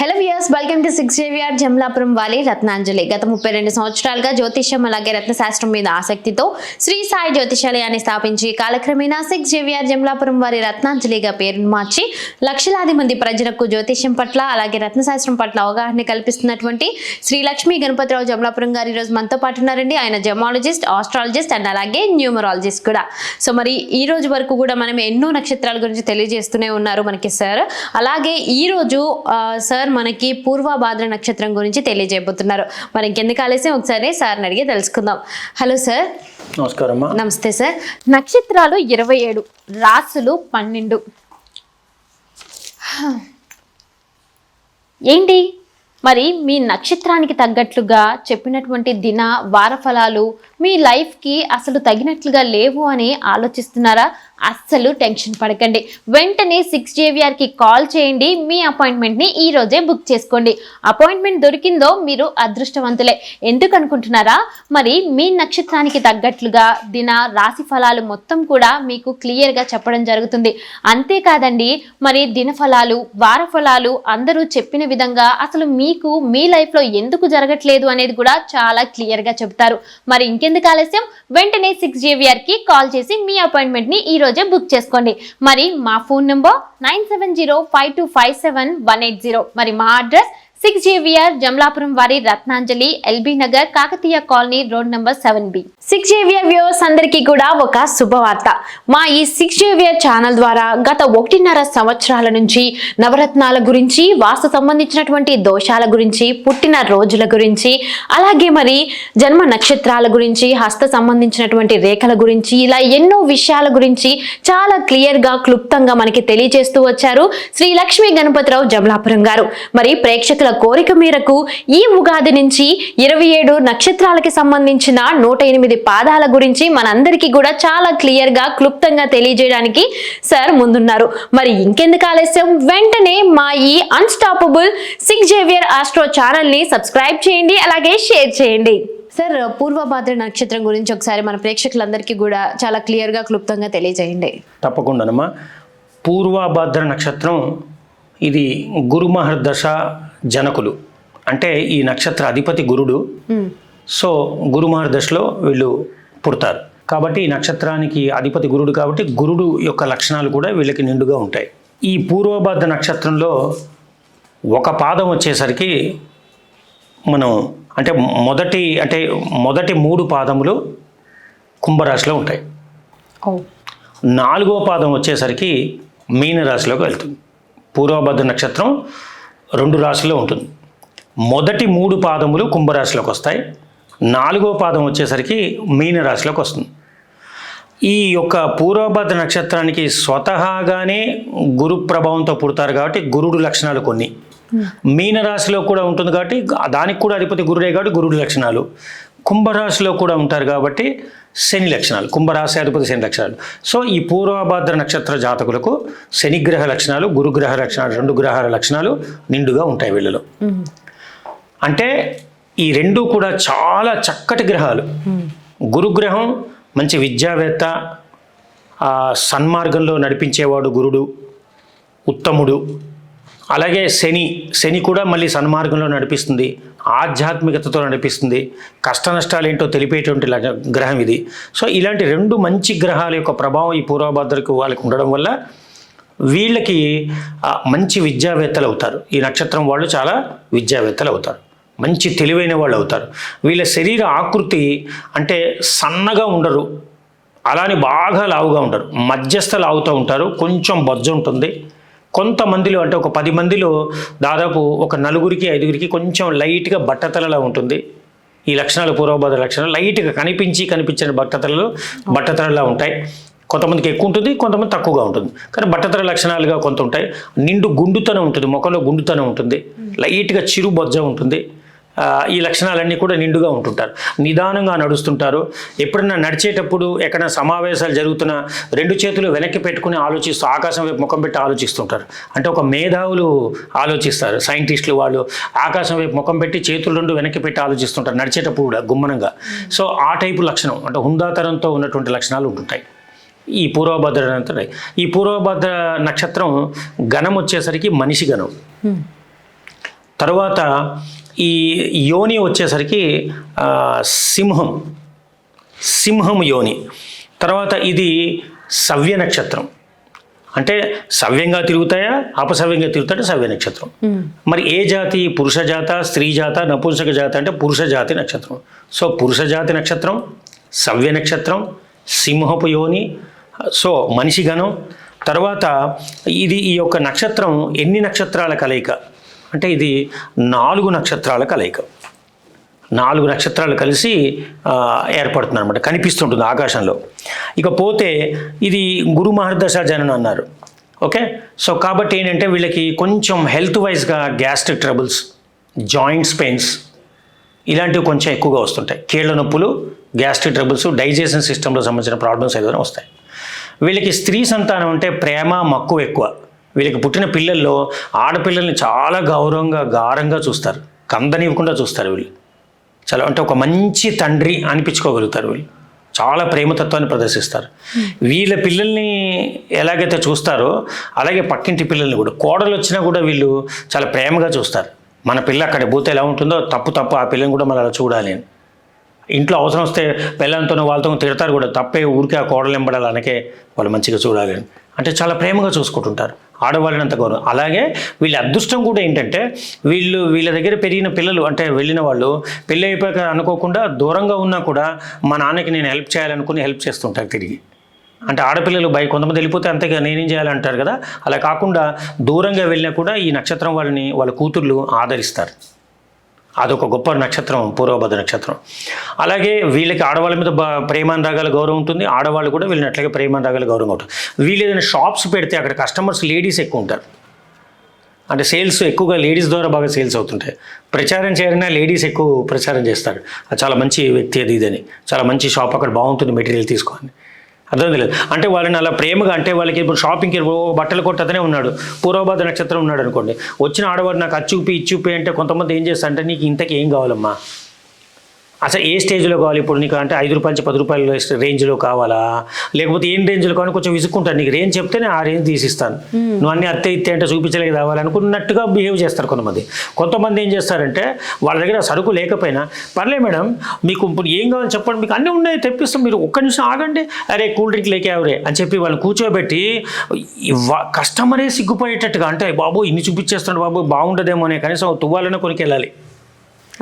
Hello viewers welcome to six JVR Jamalapuram వాలి రత్నాంజలి గత ముప్పై రెండు సంవత్సరాలుగా జ్యోతిష్యం అలాగే రత్నశాస్త్రం మీద ఆసక్తితో శ్రీ సాయి జ్యోతిషాలయాన్ని స్థాపించి కాలక్రమేణా సిక్స్ జేవిఆర్ జమలాపురం వారి రత్నాంజలిగా పేరును మార్చి లక్షలాది మంది ప్రజలకు జ్యోతిష్యం పట్ల అలాగే రత్నశాస్త్రం పట్ల అవగాహన కల్పిస్తున్నటువంటి శ్రీ లక్ష్మీ గణపతిరావు జమలాపురం గారు ఈరోజు మనతో పాటు ఉన్నారండి. ఆయన జమాలజిస్ట్ ఆస్ట్రాలజిస్ట్ అండ్ అలాగే న్యూమరాలజిస్ట్ కూడా. సో మరి ఈ రోజు వరకు కూడా మనం ఎన్నో నక్షత్రాల గురించి తెలియజేస్తూనే ఉన్నారు మనకి సార్. అలాగే ఈరోజు సార్ సార్ మనకి పూర్వభాద్ర నక్షత్రం గురించి తెలియజేయబోతున్నారు. మరి ఇంకెందుకు ఆలస్యం? ఒకసారి సార్ని అడిగి తెలుసుకుందాం. Hello sir. నమస్కారం నమస్తే సార్. నక్షత్రాలు ఇరవై ఏడు రాసులు పన్నెండు. ఏంటి? మరి మీ నక్షత్రానికి తగ్గట్లుగా చెప్పినటువంటి దిన వార ఫలాలు మీ లైఫ్కి అసలు తగినట్లుగా లేవు అని ఆలోచిస్తున్నారా? అస్సలు టెన్షన్ పడకండి. వెంటనే సిక్స్ జేవిఆర్కి కాల్ చేయండి. మీ అపాయింట్మెంట్ని ఈ రోజే బుక్ చేసుకోండి. అపాయింట్మెంట్ దొరికిందో మీరు అదృష్టవంతులే. ఎందుకు అనుకుంటున్నారా? మరి మీ నక్షత్రానికి తగ్గట్లుగా దిన రాశి ఫలాలు మొత్తం కూడా మీకు క్లియర్గా చెప్పడం జరుగుతుంది. అంతేకాదండి మరి దిన ఫలాలు వార ఫలాలు అందరూ చెప్పిన విధంగా అసలు మీకు మీ లైఫ్లో ఎందుకు జరగట్లేదు అనేది కూడా చాలా క్లియర్గా చెప్తారు మరి ఇంకే ఇంకెందుకు ఆలస్యం? వెంటనే సిక్స్కి కాల్ చేసి మీ అపాయింట్మెంట్ని ఈ రోజే బుక్ చేసుకోండి. మరి మా phone number nine seven zero five two five seven one eight zero మరి మా అడ్రస్ సిక్స్ జేవిఆర్ జమలాపురం వారి Ratnanjali LB Nagar Kakatiya colony road number seven B. Six JVR viewers అందరికీ కూడా ఒక శుభవార్త. మా ఈ సిక్స్ జేవిఆర్ ఛానల్ ద్వారా గత ఒకటిన్నర సంవత్సరాల నుంచి నవరత్నాల గురించి వాస్తు సంబంధించినటువంటి దోషాల గురించి పుట్టిన రోజుల గురించి అలాగే మరి జన్మ నక్షత్రాల గురించి హస్త సంబంధించినటువంటి రేఖల గురించి ఇలా ఎన్నో విషయాల గురించి చాలా క్లియర్గా క్లుప్తంగా మనకి తెలియజేస్తూ వచ్చారు శ్రీ లక్ష్మీ గణపతిరావు జమలాపురం గారు. మరి ప్రేక్షకుల కోరిక మేరకు ఈ ఉగాది నుంచి ఇరవై ఏడు నక్షత్రాలకి సంబంధించిన నూట ఎనిమిది పాదాల గురించి మనందరికీ కూడా చాలా క్లియర్గా క్లుప్తంగా తెలియజేయడానికి సార్ ముందున్నారు. మరి ఇంకెందుకు ఆలస్యం? వెంటనే మా ఈ అన్స్టాపబుల్ సిక్స్ జేవియర్ ఆస్ట్రో ఛానల్ని సబ్స్క్రైబ్ చేయండి అలాగే షేర్ చేయండి. సార్ పూర్వభాద్ర నక్షత్రం గురించి ఒకసారి మన ప్రేక్షకులందరికీ కూడా చాలా క్లియర్గా క్లుప్తంగా తెలియజేయండి. తప్పకుండానమ్మా పూర్వభద్ర నక్షత్రం ఇది గురు మహర్దశ జనకులు. అంటే ఈ నక్షత్ర అధిపతి గురుడు. సో గురు మహర్దశలో వీళ్ళు పుడతారు. కాబట్టి ఈ నక్షత్రానికి అధిపతి గురుడు కాబట్టి గురుడు యొక్క లక్షణాలు కూడా వీళ్ళకి నిండుగా ఉంటాయి. ఈ పూర్వభద్ర నక్షత్రంలో ఒక పాదం వచ్చేసరికి మనం అంటే మొదటి అంటే మొదటి మూడు పాదములు కుంభరాశిలో ఉంటాయి. నాలుగో పాదం వచ్చేసరికి మీనరాశిలోకి వెళ్తుంది. పూర్వభద్ర నక్షత్రం రెండు రాశిలో ఉంటుంది. మొదటి మూడు పాదములు కుంభరాశిలోకి వస్తాయి. నాలుగో పాదం వచ్చేసరికి మీనరాశిలోకి వస్తుంది. ఈ యొక్క పూర్వభద్ర నక్షత్రానికి స్వతహాగానే గురు ప్రభావంతో పుడతారు కాబట్టి గురుడు లక్షణాలు కొన్ని. మీనరాశిలో కూడా ఉంటుంది కాబట్టి దానికి కూడా అధిపతి గురుడే కాబట్టి గురుడు లక్షణాలు. కుంభరాశిలో కూడా ఉంటారు కాబట్టి శని లక్షణాలు కుంభరాశి అధిపతి శని లక్షణాలు సో ఈ పూర్వభద్ర నక్షత్ర జాతకులకు శనిగ్రహ లక్షణాలు గురుగ్రహ లక్షణాలు రెండు గ్రహాల లక్షణాలు నిండుగా ఉంటాయి వీళ్ళలో. అంటే ఈ రెండు కూడా చాలా చక్కటి గ్రహాలు. గురుగ్రహం మంచి విద్యావేత్త సన్మార్గంలో నడిపించేవాడు గురుడు ఉత్తముడు అలాగే శని శని కూడా మళ్ళీ సన్మార్గంలో నడిపిస్తుంది. ఆధ్యాత్మికతతో నడిపిస్తుంది. కష్ట నష్టాలు ఏంటో తెలిపేటువంటి గ్రహం ఇది. సో ఇలాంటి రెండు మంచి గ్రహాల యొక్క ప్రభావం ఈ పూర్వభద్రకు వాళ్ళకి ఉండడం వల్ల వీళ్ళకి మంచి విద్యావేత్తలు అవుతారు. ఈ నక్షత్రం వాళ్ళు చాలా విద్యావేత్తలు అవుతారు. మంచి తెలివైన వాళ్ళు అవుతారు. వీళ్ళ శరీర ఆకృతి అంటే సన్నగా ఉండరు. అలానే బాగా లావుగా ఉంటారు మధ్యస్థ లావుతూ ఉంటారు. కొంచెం బొజ్జ ఉంటుంది. కొంతమందిలో అంటే ఒక పది మందిలో దాదాపు ఒక నలుగురికి ఐదుగురికి కొంచెం లైట్గా బట్టతలలా ఉంటుంది. ఈ లక్షణాలు పూర్వభద్ర లక్షణాలు లైట్గా కనిపించి కనిపించని బట్టతలలు బట్టతలలా ఉంటాయి. కొంతమందికి ఎక్కువ ఉంటుంది కొంతమంది తక్కువగా ఉంటుంది. కానీ బట్టతల లక్షణాలుగా కొంత ఉంటాయి. నిండు గుండుతనం ఉంటుంది ముఖంలో గుండుతనం ఉంటుంది. లైట్గా చిరు బొజ్జ ఉంటుంది. ఈ లక్షణాలన్నీ కూడా నిండుగా ఉంటుంటారు. నిదానంగా నడుస్తుంటారు. ఎప్పుడన్నా నడిచేటప్పుడు ఎక్కడ సమావేశాలు జరుగుతున్న రెండు చేతులు వెనక్కి పెట్టుకుని ఆలోచిస్తూ ఆకాశం వైపు ముఖం పెట్టి ఆలోచిస్తుంటారు. అంటే ఒక మేధావులు ఆలోచిస్తారు. సైంటిస్టులు వాళ్ళు ఆకాశం వైపు ముఖం పెట్టి చేతులు రెండు వెనక్కి పెట్టి ఆలోచిస్తుంటారు నడిచేటప్పుడు కూడా గుమ్మనంగా. సో ఆ టైపు లక్షణం అంటే హుందాతనంతో ఉన్నటువంటి లక్షణాలు ఉంటుంటాయి. ఈ పూర్వభద్ర. ఈ పూర్వభద్ర నక్షత్రం గణం వచ్చేసరికి మనిషి గణం తర్వాత ఈ యోని వచ్చేసరికి సింహం. సింహం యోని. తర్వాత ఇది సవ్య నక్షత్రం. అంటే సవ్యంగా తిరుగుతాయా? అపసవ్యంగా తిరుగుతాయంటే సవ్య నక్షత్రం. మరి ఏ జాతి? పురుష జాత స్త్రీ జాత నపుంసక జాత అంటే పురుష జాతి నక్షత్రం. సో పురుష జాతి నక్షత్రం సవ్య నక్షత్రం సింహపు యోని సో మనిషి గణం. తర్వాత ఇది ఈ యొక్క నక్షత్రం ఎన్ని నక్షత్రాల కలయిక? అంటే ఇది నాలుగు నక్షత్రాల కలయిక. నాలుగు నక్షత్రాలు కలిసి ఏర్పడుతుంది అనమాట కనిపిస్తుంటుంది ఆకాశంలో. ఇక పోతే ఇది గురు మహర్దశ జననం అన్నారు. ఓకే? సో కాబట్టి ఏంటంటే వీళ్ళకి కొంచెం హెల్త్ వైజ్గా గ్యాస్ట్రిక్ ట్రబుల్స్ జాయింట్స్ పెయిన్స్ ఇలాంటివి కొంచెం ఎక్కువగా వస్తుంటాయి. కీళ్ళ నొప్పులు గ్యాస్ట్రిక్ ట్రబుల్స్ డైజెషన్ సిస్టంలో సంబంధించిన ప్రాబ్లమ్స్ ఏదైనా వస్తాయి. వీళ్ళకి స్త్రీ సంతానం అంటే ప్రేమ మక్కువ ఎక్కువ. వీళ్ళకి పుట్టిన పిల్లల్లో ఆడపిల్లల్ని చాలా గౌరవంగా గారంగా చూస్తారు. కందనివ్వకుండా చూస్తారు వీళ్ళు. చాలా అంటే ఒక మంచి తండ్రి అనిపించుకోగలుగుతారు వీళ్ళు. చాలా ప్రేమతత్వాన్ని ప్రదర్శిస్తారు. వీళ్ళ పిల్లల్ని ఎలాగైతే చూస్తారో అలాగే పక్కింటి పిల్లల్ని కూడా. కోడలు వచ్చినా కూడా వీళ్ళు చాలా ప్రేమగా చూస్తారు. మన పిల్ల అక్కడ పోతే ఎలా ఉంటుందో తప్పు తప్పు ఆ పిల్లని కూడా మనం అలా చూడాలి. అని ఇంట్లో అవసరం వస్తే పిల్లలతో వాళ్ళతో తిడతారు కూడా. తప్పే ఊరికే ఆ కోడలు ఎంబడాలి అనకే వాళ్ళు మంచిగా చూడాలి. అంటే చాలా ప్రేమగా చూసుకుంటుంటారు. ఆడవాళ్ళని అంత గౌరవం. అలాగే వీళ్ళ అదృష్టం కూడా ఏంటంటే వీళ్ళు వీళ్ళ దగ్గర పెరిగిన పిల్లలు అంటే వెళ్ళిన వాళ్ళు పెళ్ళి అయిపోయాక అనుకోకుండా దూరంగా ఉన్నా కూడా మా నాన్నకి నేను హెల్ప్ చేయాలనుకుని హెల్ప్ చేస్తుంటారు తిరిగి. అంటే ఆడపిల్లలు బయ కొంతమంది వెళ్ళిపోతే అంతేగా నేనేం చేయాలంటారు కదా? అలా కాకుండా దూరంగా వెళ్ళినా కూడా ఈ నక్షత్రం వాళ్ళని వాళ్ళ కూతుర్లు ఆదరిస్తారు. అదొక గొప్ప నక్షత్రం పూర్వభద్ర నక్షత్రం. అలాగే వీళ్ళకి ఆడవాళ్ళ మీద బా- ప్రేమానురాగాల గౌరవం ఉంటుంది ఆడవాళ్ళు కూడా వీళ్ళని అట్లాగే ప్రేమానురాగాల గౌరవం ఉంటుంది. వీళ్ళు ఏదైనా షాప్స్ పెడితే అక్కడ కస్టమర్స్ లేడీస్ ఎక్కువ ఉంటారు. అంటే సేల్స్ ఎక్కువగా లేడీస్ ద్వారా బాగా సేల్స్ అవుతుంటాయి. ప్రచారం చేయాలన్నా లేడీస్ ఎక్కువ ప్రచారం చేస్తారు. చాలా మంచి వ్యక్తి అది ఇదని చాలా మంచి షాప్ అక్కడ బాగుంటుంది మెటీరియల్ తీసుకోవాలి అర్థం లేదు అంటే వాళ్ళని అలా ప్రేమగా అంటే వాళ్ళకి ఇప్పుడు షాపింగ్కి బట్టలు కొట్టతనే ఉన్నాడు. పూర్వభాద నక్షత్రం ఉన్నాడు అనుకోండి. వచ్చిన ఆడవాడు నాకు అచ్చుపి ఇచ్చుపి అంటే కొంతమంది ఏం చేస్తారంటే నీకు ఇంతకి ఏం కావాలమ్మా? అసలు ఏ స్టేజ్లో కావాలి ఇప్పుడు నీకు అంటే ఐదు రూపాయల నుంచి పది రూపాయల రేంజ్లో కావాలా? లేకపోతే ఏం రేంజ్లో కావాలి? కొంచెం విసుక్కుంటాను. నీకు రేంజ్ చెప్తేనే ఆ రేంజ్ తీసిస్తాను. నువ్వు అన్ని అత్తే ఇత్తే అంటే చూపించలేక కావాలి అనుకున్నట్టుగా బిహేవ్ చేస్తారు కొంతమంది. కొంతమంది ఏం చేస్తారంటే వాళ్ళ దగ్గర సరుకు లేకపోయినా పర్లే మేడం మీకు ఇప్పుడు ఏం కావాలో చెప్పండి. మీకు అన్నీ ఉన్నాయి తెప్పిస్తాం. మీరు ఒక్క నిమిషం ఆగండి. అరే కూల్ డ్రింక్ లేకేవరే అని చెప్పి వాళ్ళని కూర్చోబెట్టి కస్టమరే సిగ్గుపడేటట్టుగా అంటే బాబు ఇన్ని చూపించేస్తున్నాడు బాబు బాగుండదేమో అనే కనీసం తువ్వాలనే కొనికెళ్ళాలి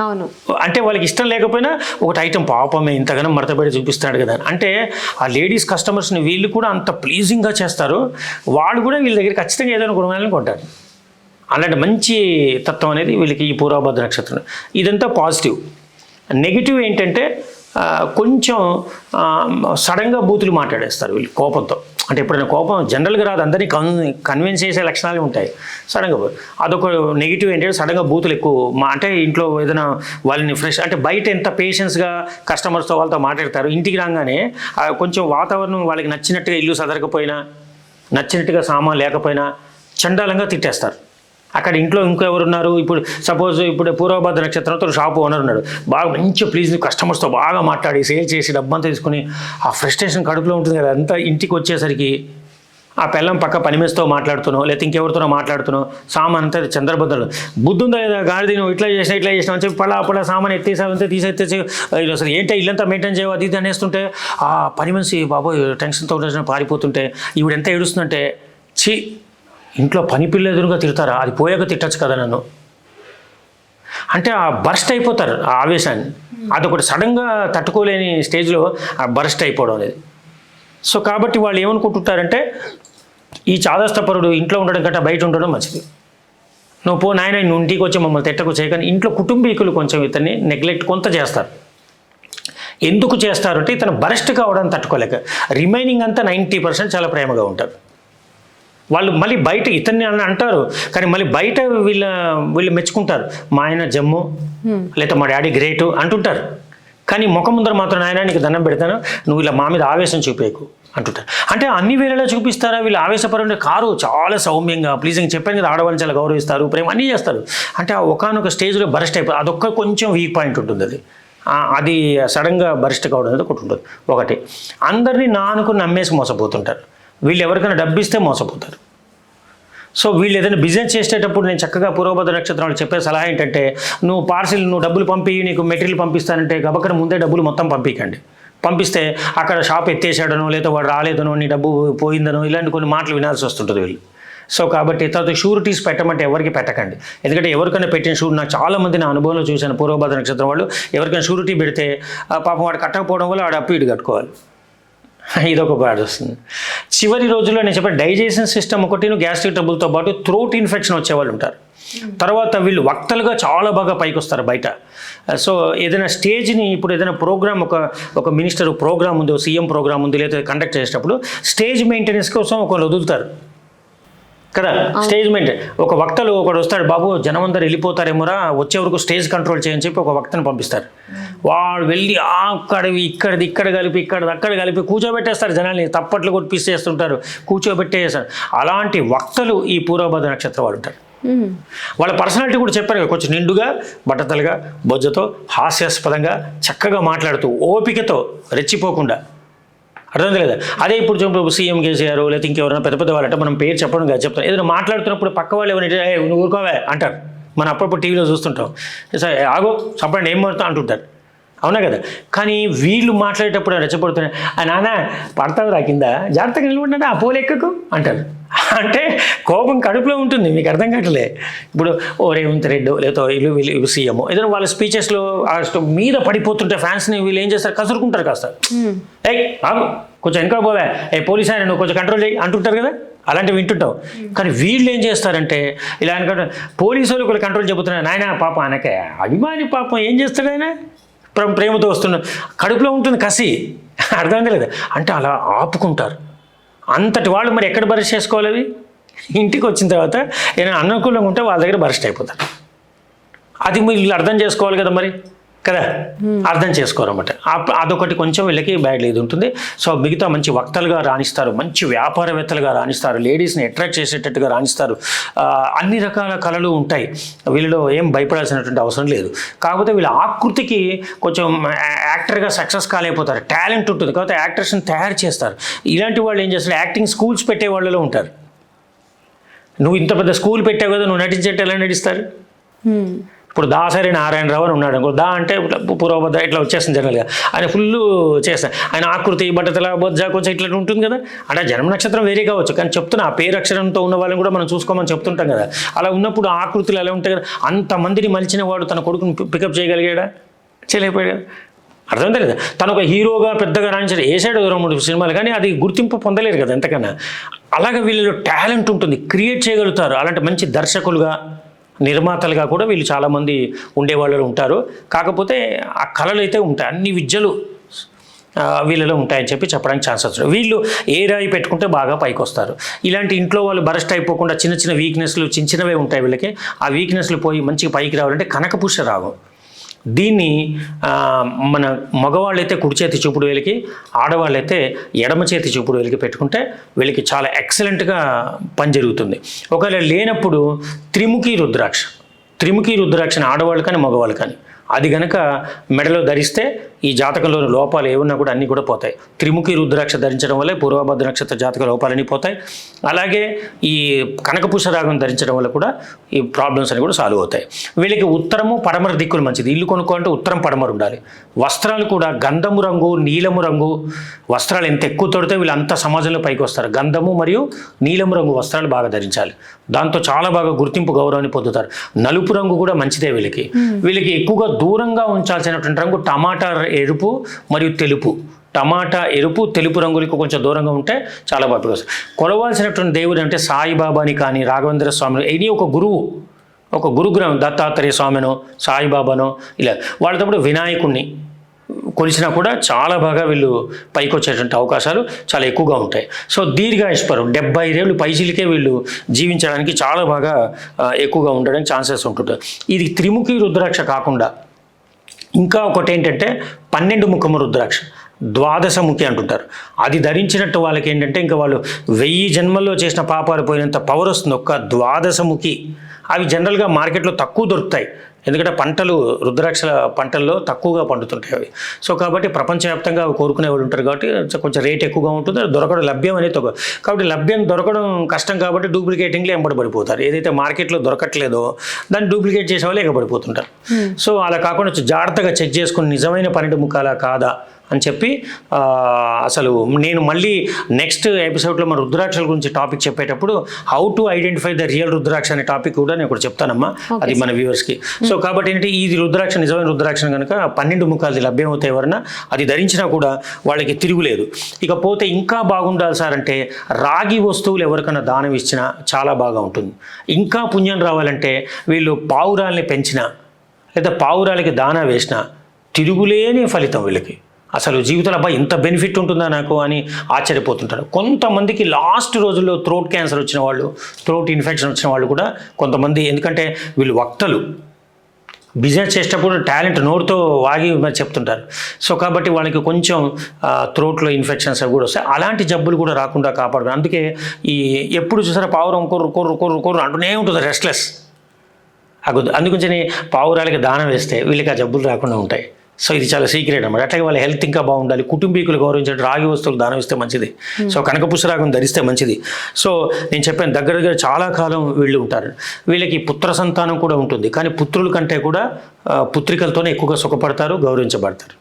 అవును. అంటే వాళ్ళకి ఇష్టం లేకపోయినా ఒకటి ఐటమ్ పాపమే ఇంతగానో మరతబడి చూపిస్తున్నాడు కదా అంటే ఆ లేడీస్ కస్టమర్స్ని వీళ్ళు కూడా అంత ప్లీజింగ్గా చేస్తారు. వాళ్ళు కూడా వీళ్ళ దగ్గర ఖచ్చితంగా ఏదైనా కొనాలని కొంటారు. అలాంటి మంచి తత్వం అనేది వీళ్ళకి ఈ పూర్వభద్ర నక్షత్రం ఇదంతా పాజిటివ్ నెగిటివ్ ఏంటంటే కొంచెం సడన్గా బూతులు మాట్లాడేస్తారు వీళ్ళు కోపంతో. అంటే ఎప్పుడైనా కోపం జనరల్గా రాదు. అందరినీ కన్ కన్విన్స్ చేసే లక్షణాలు ఉంటాయి. సడన్గా అదొక నెగిటివ్ ఏంటంటే సడన్గా బూతులు ఎక్కువ మా అంటే ఇంట్లో ఏదైనా వాళ్ళని ఫ్రెష్ అంటే బయట ఎంత పేషెన్స్గా కస్టమర్స్తో వాళ్ళతో మాట్లాడతారు ఇంటికి రాగానే కొంచెం వాతావరణం వాళ్ళకి నచ్చినట్టుగా ఇల్లు సదరకపోయినా నచ్చినట్టుగా సామాన్ లేకపోయినా చండాలంగా తిట్టేస్తారు. అక్కడ ఇంట్లో ఇంకో ఉన్నారు ఇప్పుడు సపోజ్ ఇప్పుడు పూర్వభద్ర నక్షత్రంతో షాప్ ఓనర్ ఉన్నాడు. బాగా మంచి ప్లీజ్ కస్టమర్స్తో బాగా మాట్లాడి సేల్ చేసి డబ్బంతా తీసుకుని ఆ ఫ్రస్ట్రేషన్ కడుపులో ఉంటుంది కదా. అంతా ఇంటికి వచ్చేసరికి ఆ పెళ్ళం పక్క పనిమేస్తో మాట్లాడుతున్నావు లేకపోతే ఇంకెవరితోనో మాట్లాడుతున్నావు సామాన్ అంతా చంద్రభద్రుడు బుద్ధి ఉందా లేదా? గాడిది నువ్వు ఇట్లా చేసినా ఇట్లా చేసినా అని చెప్పి పలా పలా సామాన్ ఎత్తేసావంతే తీసేస్తే అసలు ఏంటో ఇల్లంతా మెయింటైన్ చేయవు అది ఇది అనేస్తుంటే ఆ పని మనిషి బాబోయ్ టెన్షన్తో ఉన్న పారిపోతుంటే ఈవిడెంత ఏడుస్తుందంటే ఛీ ఇంట్లో పని పిల్ల ఎదురుగా తిడతారా? అది పోయాక తిట్టచ్చు కదా నన్ను. అంటే ఆ బర్స్ట్ అయిపోతారు ఆ ఆవేశాన్ని. అదొకటి సడన్గా తట్టుకోలేని స్టేజ్లో ఆ బర్స్ట్ అయిపోవడం అనేది. సో కాబట్టి వాళ్ళు ఏమనుకుంటుంటారంటే ఈ చాదస్తపరుడు ఇంట్లో ఉండడం కంటే బయట ఉండడం మంచిది. నువ్వు పో నాయన నువ్వు ఇంటికి వచ్చి మమ్మల్ని తిట్టకు చేయకని ఇంట్లో కుటుంబీకులు కొంచెం ఇతన్ని నెగ్లెక్ట్ కొంత చేస్తారు. ఎందుకు చేస్తారు అంటే ఇతను బరెస్ట్ కావడం తట్టుకోలేక రిమైనింగ్ అంతా నైంటీ పర్సెంట్ చాలా ప్రేమగా ఉంటారు. వాళ్ళు మళ్ళీ బయట ఇతన్ని అని అంటారు. కానీ మళ్ళీ బయట వీళ్ళ వీళ్ళు మెచ్చుకుంటారు. మా ఆయన జమ్ము లేదా మా డాడీ గ్రేటు అంటుంటారు. కానీ ముఖం ముందర మాత్రం ఆయన నీకు దండం పెడతాను? నువ్వు ఇలా మా మీద ఆవేశం చూపేకు అంటుంటారు. అంటే అన్ని వేళలా చూపిస్తారా? వీళ్ళు ఆవేశపరంగా కారు చాలా సౌమ్యంగా ప్లీజింగ్ చెప్పాను కదా ఆడవాళ్ళని చాలా గౌరవిస్తారు ప్రేమ అన్నీ చేస్తారు. అంటే ఆ ఒకనొక స్టేజ్లో బరెస్ట్ అయిపోయి అదొక్క కొంచెం వీక్ పాయింట్ ఉంటుంది అది. అది సడన్గా బరిష్ట కావడం అనేది ఒకటి ఉంటుంది. ఒకటి. అందరినీ నా అనుకుని నమ్మేసి మోసపోతుంటారు. వీళ్ళు ఎవరికైనా డబ్బు ఇస్తే మోసపోతారు. సో వీళ్ళు ఏదైనా బిజినెస్ చేసేటప్పుడు నేను చక్కగా పూర్వభద్ర నక్షత్రం చెప్పే సలహా ఏంటంటే నువ్వు పార్సిల్ నువ్వు డబ్బులు పంపి నీకు మెటీరియల్ పంపిస్తానంటే గబక్కన ముందే డబ్బులు మొత్తం పంపించండి పంపిస్తే అక్కడ షాప్ ఎత్తేసాడనో లేదా వాడు రాలేదనో నీ డబ్బు పోయిందనో ఇలాంటి కొన్ని మాటలు వినాల్సి వస్తుంటుంది వీళ్ళు. సో కాబట్టి తర్వాత షూరిటీస్ పెట్టమంటే ఎవరికి పెట్టకండి. ఎందుకంటే ఎవరికైనా పెట్టిన షూర్ నాకు చాలా మంది నా అనుభవంలో చూశాను పూర్వభద్ర నక్షత్రం వాళ్ళు ఎవరికైనా షూరిటీ పెడితే ఆ పాపం వాడు కట్టకపోవడం వల్ల వాడు అప్పు ఇటు కట్టుకోవాలి. ఇదొక బాధ వస్తుంది. చివరి రోజుల్లో నేను చెప్పాను డైజెషన్ సిస్టమ్ ఒకటి గ్యాస్ట్రిక్ ట్రబుల్తో పాటు థ్రోట్ ఇన్ఫెక్షన్ వచ్చేవాళ్ళు ఉంటారు. తర్వాత వీళ్ళు వక్తలుగా చాలా బాగా పైకి వస్తారు బయట. సో ఏదైనా స్టేజ్ని ఇప్పుడు ఏదైనా ప్రోగ్రామ్ ఒక ఒక మినిస్టర్ ప్రోగ్రామ్ ఉంది సీఎం ప్రోగ్రామ్ ఉంది లేదా కండక్ట్ చేసేటప్పుడు స్టేజ్ మెయింటెనెన్స్ కోసం ఒకరు వదులుతారు. కదా? స్టేజ్ మెయింటైన్ ఒక వక్తలు ఒకడు వస్తాడు బాబు జనం అందరు వెళ్ళిపోతారేమోరా వచ్చే వరకు స్టేజ్ కంట్రోల్ చేయని చెప్పి ఒక వక్తను పంపిస్తారు. వాడు వెళ్ళి ఆ అక్కడివి ఇక్కడిది ఇక్కడ కలిపి ఇక్కడిది అక్కడ కలిపి కూర్చోబెట్టేస్తారు జనాల్ని. తప్పట్లు కొట్టిపిస్తేస్తుంటారు కూర్చోబెట్టేస్తారు. అలాంటి వక్తలు ఈ పూర్వభద్ర నక్షత్రం వాళ్ళు ఉంటారు. వాళ్ళ పర్సనాలిటీ కూడా చెప్పారు కదా కొంచెం నిండుగా బట్టతలుగా బొజ్జతో హాస్యాస్పదంగా చక్కగా మాట్లాడుతూ ఓపికతో రెచ్చిపోకుండా. అర్థం లేదా? అదే ఇప్పుడు చూపు సీఎం కేసీఆర్ లేకపోతే ఇంకెవరైనా పెద్ద పెద్ద వాళ్ళంటే మనం పేరు చెప్పడం కాదు చెప్తాం. ఏదైనా మాట్లాడుతున్నప్పుడు పక్క వాళ్ళు ఎవరైనా "ఏయ్, నువ్వు ఊరుకోవే అంటారు. మనం అప్పుడప్పుడు టీవీలో చూస్తుంటాం. సరే ఆగో చెప్పండి ఏం అంటుంటారు. అవునా కదా? కానీ వీళ్ళు మాట్లాడేటప్పుడు రెచ్చపడుతున్నాయి ఆ నాన్న పడతావు రా కింద. జాగ్రత్తగా నిలబడినా ఆ పోలు ఎక్కకు? అంటారు అంటే కోపం కడుపులో ఉంటుంది. మీకు అర్థం కావట్లే. ఇప్పుడు ఓ రేవంత్ రెడ్డి లేదా వీళ్ళు వీళ్ళు సీఎం. ఏదైనా వాళ్ళ స్పీచెస్లో మీద పడిపోతుంటే ఫ్యాన్స్ని వీళ్ళు ఏం చేస్తారు? కసురుకుంటారు కాస్త. ఏయ్ ఆగు. కొంచెం వెనక పోవే. ఏ పోలీస్ ఆయన నువ్వు కొంచెం కంట్రోల్ చేయి అంటుంటారు కదా? అలాంటివి వింటుంటావు. కానీ వీళ్ళు ఏం చేస్తారంటే ఇలా అనుకుంటే పోలీసు వాళ్ళు కూడా కంట్రోల్ చెబుతున్నారు నాయన పాపం ఆయనకే అభిమాని పాపం ఏం చేస్తాడు ఆయన? ప్రేమతో వస్తున్నాడు కడుపులో ఉంటుంది కసి. అర్థం కాలేదు. అంటే అలా ఆపుకుంటారు. అంతటి వాళ్ళు మరి ఎక్కడ బరెస్ట్ చేసుకోవాలి అవి? ఇంటికి వచ్చిన తర్వాత ఏదైనా అనుకూలంగా ఉంటే వాళ్ళ దగ్గర బరెస్ట్ అయిపోతారు. అది మీరు అర్థం చేసుకోవాలి కదా మరి? కదా అర్థం చేసుకోరన్నమాట. అదొకటి కొంచెం వీళ్ళకి బ్యాడ్ ఇది ఉంటుంది. సో మిగతా మంచి వక్తలుగా రాణిస్తారు మంచి వ్యాపారవేత్తలుగా రాణిస్తారు లేడీస్ని అట్రాక్ట్ చేసేటట్టుగా రాణిస్తారు. అన్ని రకాల కళలు ఉంటాయి. వీళ్ళలో ఏం భయపడాల్సినటువంటి అవసరం లేదు. కాకపోతే వీళ్ళ ఆకృతికి కొంచెం యాక్టర్గా సక్సెస్ కాలేకపోతారు. టాలెంట్ ఉంటుంది. కాకపోతే యాక్టర్స్ని తయారు చేస్తారు. ఇలాంటి వాళ్ళు ఏం చేస్తారు? యాక్టింగ్ స్కూల్స్ పెట్టే వాళ్ళలో ఉంటారు. నువ్వు ఇంత పెద్ద స్కూల్ పెట్టావు కదా నువ్వు నటించేట్టు ఎలా నటిస్తారు? ఇప్పుడు దాసరి నారాయణరావు అని ఉన్నాడు అనుకో దా అంటే ఇట్లా పూర్వబద్ద ఇట్లా వచ్చేస్తుంది జనరల్గా ఆయన ఫుల్ చేస్తాను ఆయన ఆకృతి బట్టతల బొజ్జ కొంచెం ఇట్లా ఉంటుంది కదా. అంటే జన్మ నక్షత్రం వేరే కావచ్చు కానీ చెప్తున్నా ఆ పేరు అక్షరంతో ఉన్న వాళ్ళని కూడా మనం చూసుకోమని చెప్తుంటాం కదా. అలా ఉన్నప్పుడు ఆకృతులు ఎలా ఉంటాయి కదా. అంతమందిని మలిచిన వాడు తన కొడుకుని పికప్ చేయగలిగాడా? చేయలేకపోయాడు కదా. అర్థమైందా లేదా తను ఒక హీరోగా పెద్దగా రాణించాడు. వేసాడు రెండు మూడు సినిమాలు కానీ అది గుర్తింపు పొందలేరు కదా ఎంతకన్నా. అలాగే వీళ్ళలో టాలెంట్ ఉంటుంది. క్రియేట్ చేయగలుగుతారు. అలాంటి మంచి దర్శకులుగా నిర్మాతలుగా కూడా వీళ్ళు చాలామంది ఉండేవాళ్ళు ఉంటారు. కాకపోతే ఆ కళలు అయితే ఉంటాయి. అన్ని విద్యలు వీళ్ళలో ఉంటాయని చెప్పి చెప్పడానికి ఛాన్సెస్ వీళ్ళు ఏ రాయి పెట్టుకుంటే బాగా పైకి వస్తారు ఇలాంటి ఇంట్లో వాళ్ళు బరస్ట్ అయిపోకుండా చిన్న చిన్న వీక్నెస్లు చిన్న చిన్నవే ఉంటాయి వీళ్ళకి. ఆ వీక్నెస్లు పోయి మంచిగా పైకి రావాలంటే కనకపుష్య రాగం దీన్ని మన మగవాళ్ళైతే కుడి చేతి చూపుడు వేలికి ఆడవాళ్ళైతే ఎడమ చేతి చూపుడు వేలికి పెట్టుకుంటే వీళ్ళకి చాలా ఎక్సలెంట్గా పని జరుగుతుంది. ఒకవేళ లేనప్పుడు త్రిముఖి రుద్రాక్ష. త్రిముఖి రుద్రాక్షని ఆడవాళ్ళు కానీ మగవాళ్ళు కానీ. అది గనక మెడలో ధరిస్తే ఈ జాతకంలోని లోపాలు ఏమున్నా కూడా అన్నీ కూడా పోతాయి. త్రిముఖి రుద్రాక్ష ధరించడం వల్ల పూర్వభద్ర నక్షత్ర జాతక లోపాలన్నీ పోతాయి. అలాగే ఈ కనకపుష రాగం ధరించడం వల్ల కూడా ఈ ప్రాబ్లమ్స్ అన్ని కూడా సాల్వ్ అవుతాయి. వీళ్ళకి ఉత్తరము పడమర దిక్కులు మంచిది. ఇల్లు కొనుక్కోవాలంటే ఉత్తరం పడమర ఉండాలి. వస్త్రాలు కూడా గంధము రంగు నీలము రంగు వస్త్రాలు ఎంత ఎక్కువ తొడితే వీళ్ళు అంత సమాజంలో పైకి వస్తారు. గంధము మరియు నీలము రంగు వస్త్రాలు బాగా ధరించాలి. దాంతో చాలా బాగా గుర్తింపు గౌరవాన్ని పొందుతారు. నలుపు రంగు కూడా మంచిదే వీళ్ళకి. వీళ్ళకి ఎక్కువగా దూరంగా ఉంచాల్సినటువంటి రంగు టమాటా ఎరుపు మరియు తెలుపు. టమాటా ఎరుపు తెలుపు రంగులకు కొంచెం దూరంగా ఉంటే చాలా బాగా కొలవాల్సినటువంటి దేవుడు అంటే సాయిబాబాని కానీ రాఘవేంద్ర స్వామిని ఇది ఒక గురువు ఒక గురుగ్రహం దత్తాత్రేయ స్వామినో సాయిబాబానో ఇలా వాళ్ళతో వినాయకుడిని కొలిసినా కూడా చాలా బాగా వీళ్ళు పైకి వచ్చేటువంటి అవకాశాలు చాలా ఎక్కువగా ఉంటాయి. సో దీర్ఘాయుష్పరం డెబ్బై ఏళ్ళు పైచిలకే వీళ్ళు జీవించడానికి చాలా బాగా ఎక్కువగా ఉండడానికి ఛాన్సెస్ ఉంటుంటాయి. ఇది త్రిముఖి రుద్రాక్ష కాకుండా ఇంకా ఒకటి ఏంటంటే పన్నెండు ముఖము రుద్రాక్ష ద్వాదశముఖి అంటుంటారు. అది ధరించినట్టు వాళ్ళకి ఏంటంటే ఇంకా వాళ్ళు వెయ్యి జన్మల్లో చేసిన పాపాలు పోయినంత పవర్ వస్తుంది. ఒక్క ద్వాదశముఖి అవి జనరల్గా మార్కెట్లో తక్కువ దొరుకుతాయి. ఎందుకంటే పంటలు రుద్రాక్షల పంటల్లో తక్కువగా పండుతుంటాయి అవి. సో కాబట్టి ప్రపంచవ్యాప్తంగా అవి కోరుకునే వాళ్ళు ఉంటారు కాబట్టి కొంచెం రేట్ ఎక్కువగా ఉంటుంది దొరకడం లభ్యం అనేది తక్కువ. కాబట్టి లభ్యం దొరకడం కష్టం కాబట్టి డూప్లికేటింగ్లో ఎంబడబడిపోతారు. ఏదైతే మార్కెట్లో దొరకట్లేదో దాన్ని డూప్లికేట్ చేసే వాళ్ళు ఎగబడిపోతుంటారు సో అలా కాకుండా జాగ్రత్తగా చెక్ చేసుకుని నిజమైన పన్నెండు ముఖాలా కాదా? అని చెప్పి అసలు నేను మళ్ళీ నెక్స్ట్ ఎపిసోడ్లో మన రుద్రాక్షల గురించి టాపిక్ చెప్పేటప్పుడు how to identify the real rudraksha అనే టాపిక్ కూడా నేను ఇప్పుడు చెప్తానమ్మా అది మన వ్యూవర్స్కి సో కాబట్టి ఏంటంటే ఇది రుద్రాక్ష నిజమైన రుద్రాక్ష కనుక పన్నెండు ముఖాలు లభ్యమవుతాయి ఎవరన్నా అది ధరించినా కూడా వాళ్ళకి తిరుగులేదు. ఇకపోతే ఇంకా బాగుండాలి సార్ అంటే రాగి వస్తువులు ఎవరికైనా దానం ఇచ్చినా చాలా బాగా ఉంటుంది. ఇంకా పుణ్యం రావాలంటే వీళ్ళు పావురాల్ని పెంచినా లేదా పావురాలకి దానా వేసినా తిరుగులేని ఫలితం వీళ్ళకి. అసలు జీవితంలో ఇంత బెనిఫిట్ ఉంటుందా నాకు అని ఆశ్చర్యపోతుంటారు కొంతమందికి లాస్ట్ రోజుల్లో థ్రోట్ క్యాన్సర్ వచ్చిన వాళ్ళు థ్రోట్ ఇన్ఫెక్షన్ వచ్చిన వాళ్ళు కూడా కొంతమంది ఎందుకంటే వీళ్ళు వక్తలు. బిజినెస్ చేసేటప్పుడు టాలెంట్ నోరుతో వాగి మరి చెప్తుంటారు. సో కాబట్టి వాళ్ళకి కొంచెం త్రోట్లో ఇన్ఫెక్షన్స్ అవి కూడా వస్తాయి. అలాంటి జబ్బులు కూడా రాకుండా కాపాడు అందుకే ఈ ఎప్పుడు చూసారా పావురం కొర్రు కొర్రు కొర్రు కొర్రు అంటూనే ఉంటుంది రెస్ట్లెస్ అందుగురించి పావురాలకి దానం వేస్తే వీళ్ళకి ఆ జబ్బులు రాకుండా ఉంటాయి. సో ఇది చాలా సీక్రెట్ అన్నమాట. అట్లాగే వాళ్ళ హెల్త్ ఇంకా బాగుండాలి కుటుంబీకులు గౌరవించడం రాగి వస్తువులు దానం ఇస్తే మంచిది. సో కనక పుష్పరాగం ధరిస్తే మంచిది. సో నేను చెప్పాను దగ్గర దగ్గర చాలా కాలం వీళ్ళు ఉంటారు. వీళ్ళకి పుత్ర సంతానం కూడా ఉంటుంది. కానీ పుత్రుల కంటే కూడా పుత్రికలతోనే ఎక్కువగా సుఖపడతారు గౌరవించబడతారు.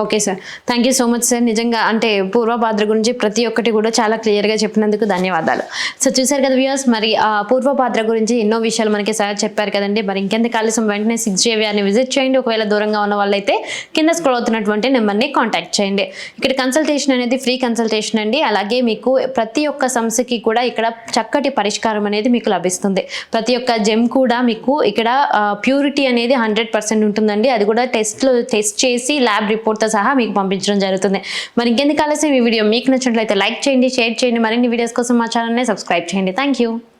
Okay sir. Thank you so much sir. నిజంగా అంటే పూర్వభాద్ర గురించి ప్రతి ఒక్కటి కూడా చాలా క్లియర్గా చెప్పినందుకు ధన్యవాదాలు. సో చూసారు కదా వ్యూయర్స్ మరి ఆ పూర్వభాద్ర గురించి ఎన్నో విషయాలు మనకి సార్ చెప్పారు కదండి. మరి ఇంకెంత కాలుసం వెంటనే సిక్స్ జేవిఆర్ని విజిట్ చేయండి. ఒకవేళ దూరంగా ఉన్న వాళ్ళైతే కింద స్క్రోల్ అవుతున్నటువంటి నెంబర్ని కాంటాక్ట్ చేయండి. ఇక్కడ కన్సల్టేషన్ అనేది ఫ్రీ కన్సల్టేషన్ అండి. అలాగే మీకు ప్రతి ఒక్క సమస్యకి కూడా ఇక్కడ చక్కటి పరిష్కారం అనేది మీకు లభిస్తుంది. ప్రతి ఒక్క జెమ్ కూడా మీకు ఇక్కడ ప్యూరిటీ అనేది హండ్రెడ్ పర్సెంట్ ఉంటుందండి. అది కూడా టెస్ట్లో టెస్ట్ చేసి ల్యాబ్ రిపోర్ట్తో సహా మీకు పంపించడం జరుగుతుంది. మరి ఇంకెందుకు ఆలస్యం? ఈ వీడియో మీకు నచ్చినట్లయితే లైక్ చేయండి షేర్ చేయండి. మరిన్ని వీడియోస్ కోసం మా ఛానల్ని సబ్స్క్రైబ్ చేయండి. Thank you